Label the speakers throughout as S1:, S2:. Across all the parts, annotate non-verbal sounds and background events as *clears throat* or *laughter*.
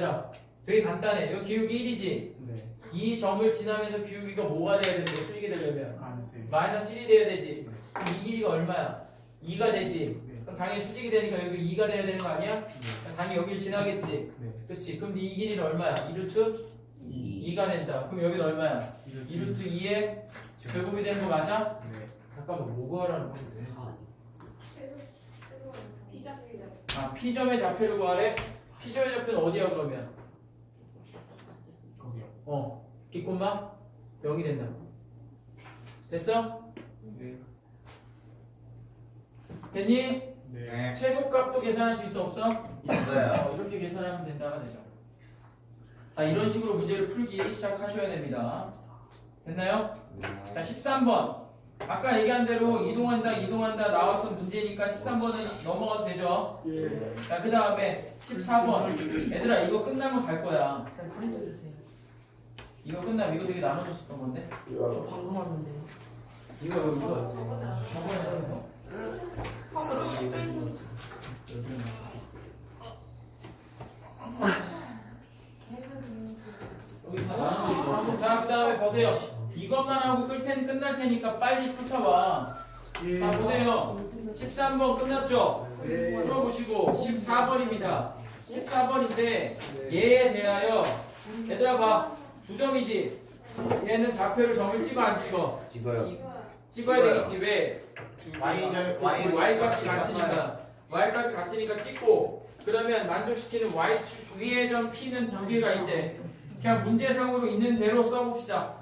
S1: 자, 되게 간단해. 여기 기울기 1이지.
S2: 네.
S1: 이 점을 지나면서 기울기가 뭐가 돼야 되는데 수직이 되려면
S2: 안 했어요.
S1: 마이너스 1이 돼야 되지. 그럼 이 길이가 얼마야? 2가 되지.
S2: 네.
S1: 그럼 당연히 수직이 되니까 여기 2가 돼야 되는 거 아니야?
S2: 네.
S1: 당연히 여기를 지나겠지.
S2: 네.
S1: 그렇지. 그럼 이 길이는 얼마야? 2루트
S2: 2.
S1: 2가 된다. 그럼 여기는 얼마야? 2루트 2의 제곱이 되는 거 맞아?
S2: 네.
S1: 잠깐만 뭐 구하라는 거지? 아 P점의 좌표를 구하래? P점의 좌표는 어디야 그러면?
S2: 거기요.
S1: 어 뒷콤마 0이 된다. 됐어?
S2: 네.
S1: 됐니?
S2: 네.
S1: 최소값도 계산할 수 있어 없어?
S3: 있어요.
S1: 어, 이렇게 계산하면 된다가 되죠. 자, 이런 식으로 문제를 풀기 시작하셔야 됩니다. 됐나요? 자, 13번. 아까 얘기한 대로 이동한다, 이동한다 나와서 문제니까 13번은 넘어가도 되죠?
S2: 예.
S1: 자, 그 다음에 14번. 얘들아, 이거 끝나면 갈 거야.
S4: 잘 보내주세요.
S1: 이거 끝나면 이거 되게 나눠줬었던 건데?
S4: 저 방금 왔는데.
S1: 이거, 이거, 이거.
S5: 저번에
S1: 하는 거. 여기 다 나눠줬어. 자, 그 다음에 보세요. 이것만 하고 끌 텐, 끝날 테니까 빨리 쫓아와. 자, 보세요. 13번 끝났죠?
S2: 네.
S1: 풀어보시고 14번입니다. 14번인데 얘에 대하여 얘들아 봐. 두 점이지. 얘는 좌표를 점을 찍어 안 찍어?
S3: 찍어요.
S1: 찍어야 되겠지 왜?
S3: Y
S1: 그치, y 값이 같으니까 y 값이 같으니까 찍고 그러면 만족시키는 y 축 위의 점 p는 두 개가 있대. 그냥 문제상으로 있는 대로 써봅시다.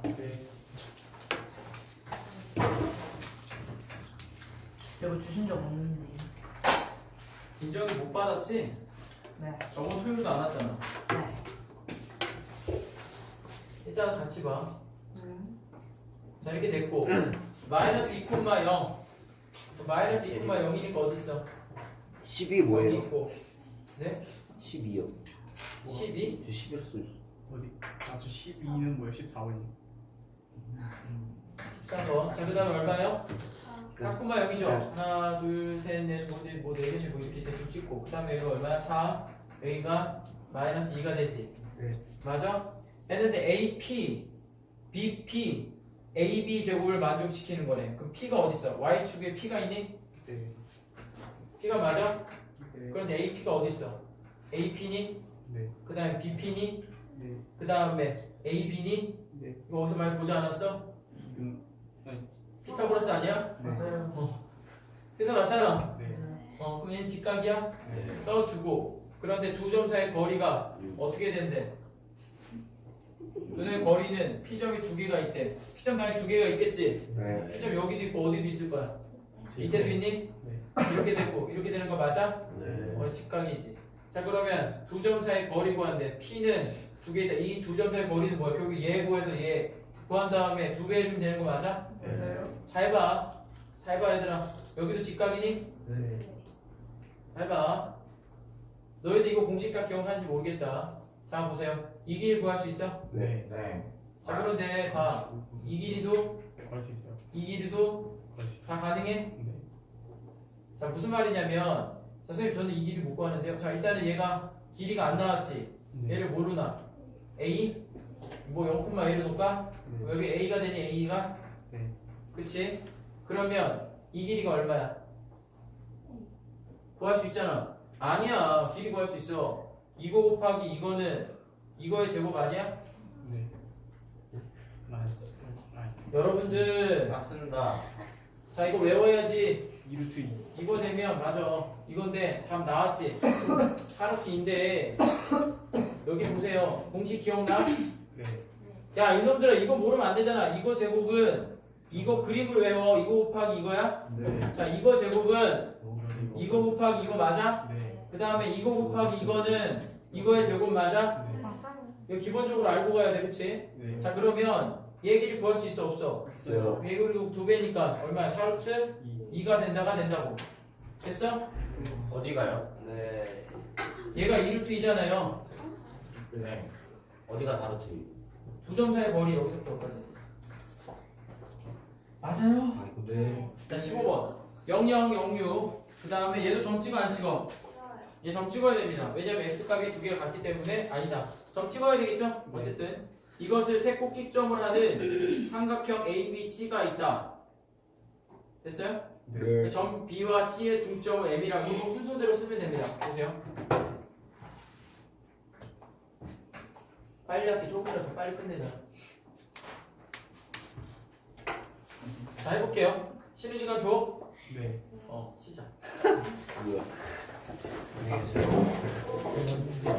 S2: 네.
S4: 이거 주신 적 없는데.
S1: 인정이 못 받았지?
S4: 네.
S1: 저번 토요일도 안 왔잖아.
S4: 네.
S1: 일단 같이 봐.
S4: 음.
S1: 자 이렇게 됐고 *clears throat* 마이너스 2,0 마이너스 2,0이니까 어디 있어?
S3: 10이
S1: 여기
S3: 뭐예요?
S1: 있고 네?
S3: 12요.
S1: 12?
S3: 저 11을 써.
S2: 어디? 아저 12는 뭐예요? 14번이.
S1: 13번 자 그 다음에 얼마요?
S3: 끝.
S1: 4,0이죠?
S2: 네.
S1: 하나 둘 셋 넷 뭐 네 뭐 네 개씩 뭐 이렇게 대충 찍고 그 다음에 여기 얼마야? 4 여기가 마이너스 2가 되지
S2: 네.
S1: 맞아? 했는데 AP BP AB 제곱을 만족시키는 거네 그럼 P가 어디 있어? Y축에 P가 있니?
S2: 네.
S1: P가 맞아?
S2: 네.
S1: 그런데 AP가 어디 있어? AP니?
S2: 네.
S1: 그 다음에 BP니?
S2: 네.
S1: 그 다음에 AB니?
S2: 네.
S1: 이거 어디서 많이 보지 않았어?
S2: 2등.
S1: 피타고라스 아니야?
S2: 네.
S4: 맞아요.
S1: 그래서 맞잖아.
S2: 네.
S1: 어, 그럼 얘는 직각이야?
S3: 네.
S1: 써주고. 그런데 두 점 사이의 거리가 어떻게 된대? 눈의 거리는 P점이 두 개가 있대. P점 당연히 두 개가 있겠지?
S3: 네.
S1: P점 여기도 있고 어디도 있을 거야. 밑에도 있니?
S2: 네.
S1: 이렇게 됐고 이렇게 되는 거 맞아?
S3: 네.
S1: 어, 직각이지. 자 그러면 두 점 사이 거리 구한대. P는 두 개다. 이 두 점 사이 거리는 뭐야? 결국 얘 구해서 얘 구한 다음에 두 배 해주면 되는 거 맞아?
S2: 네.
S1: 잘 봐. 잘 봐 얘들아. 여기도 직각이니?
S2: 네.
S1: 잘 봐. 너희들 이거 공식각 기억하는지 모르겠다. 자 보세요. 이 길이 구할 수 있어?
S3: 네. 네.
S1: 자 그런데 봐. 이 길이도
S2: 걸수 있어요.
S1: 이 길이도
S2: 걸수 있어요.
S1: 다 가능해?
S2: 네.
S1: 자 무슨 말이냐면 자, 선생님 저는 이 길이 못 구하는데요. 자 일단은 얘가 길이가 안 나왔지.
S2: 네.
S1: 얘를 모르나? A? 뭐 0,1을 놓을까?
S2: 네.
S1: 여기 A가 되니 A가?
S2: 네.
S1: 그치? 그러면 이 길이가 얼마야? 구할 수 있잖아. 아니야. 길이 구할 수 있어. 이거 곱하기 이거는 이거의 제곱 아니야?
S2: 네. 나이스.
S1: 여러분들
S3: 맞습니다.
S1: 자 이거 외워야지
S2: 2루트 2.
S1: 이거 되면 맞아 이건데 답 나왔지 *laughs* 하루키인데 여기 보세요 공식 기억나?
S2: 네.
S1: 야 이놈들아 이거 모르면 안 되잖아. 이거 제곱은 이거 그림을 외워. 이거 곱하기 이거야?
S2: 네.
S1: 자 이거 제곱은 이거 곱하기 이거 맞아?
S2: 네.
S1: 그 다음에 이거 곱하기 이거는 이거의 제곱 맞아? 이거 기본적으로 알고 가야 돼 그치?
S2: 네.
S1: 자 그러면 얘기를 구할 수 있어 없어?
S3: 있어요.
S1: 얘 그리고 두 배니까 얼마야? 샤르츠 2가 된다가 된다고. 됐어?
S3: 어디 가요? 네.
S1: 얘가 2루트 2잖아요.
S3: 네. 어디가 사로 투
S1: 9점사의 거리 여기서부터 여기까지. 맞아요.
S3: 아이고 네.
S1: 자 15번. 0006 그 다음에 얘도 점 찍어 안 찍어? 얘 점 찍어야 됩니다. 왜냐면 x값이 두 개가 같기 때문에 아니다. 점 찍어야 되겠죠?
S2: 네.
S1: 어쨌든. 이것을 세 꼭지점을 하는 삼각형 ABC가 있다. 됐어요?
S2: 네.
S1: 점 B와 C의 중점을 M이라고 순서대로 쓰면 됩니다. 보세요. 빨리 할게 조금이라도 빨리 끝내자. 자 해볼게요. 쉬는 시간 줘.
S2: 네.
S1: 어 시작.
S3: 뭐야?
S2: 안녕히 계세요.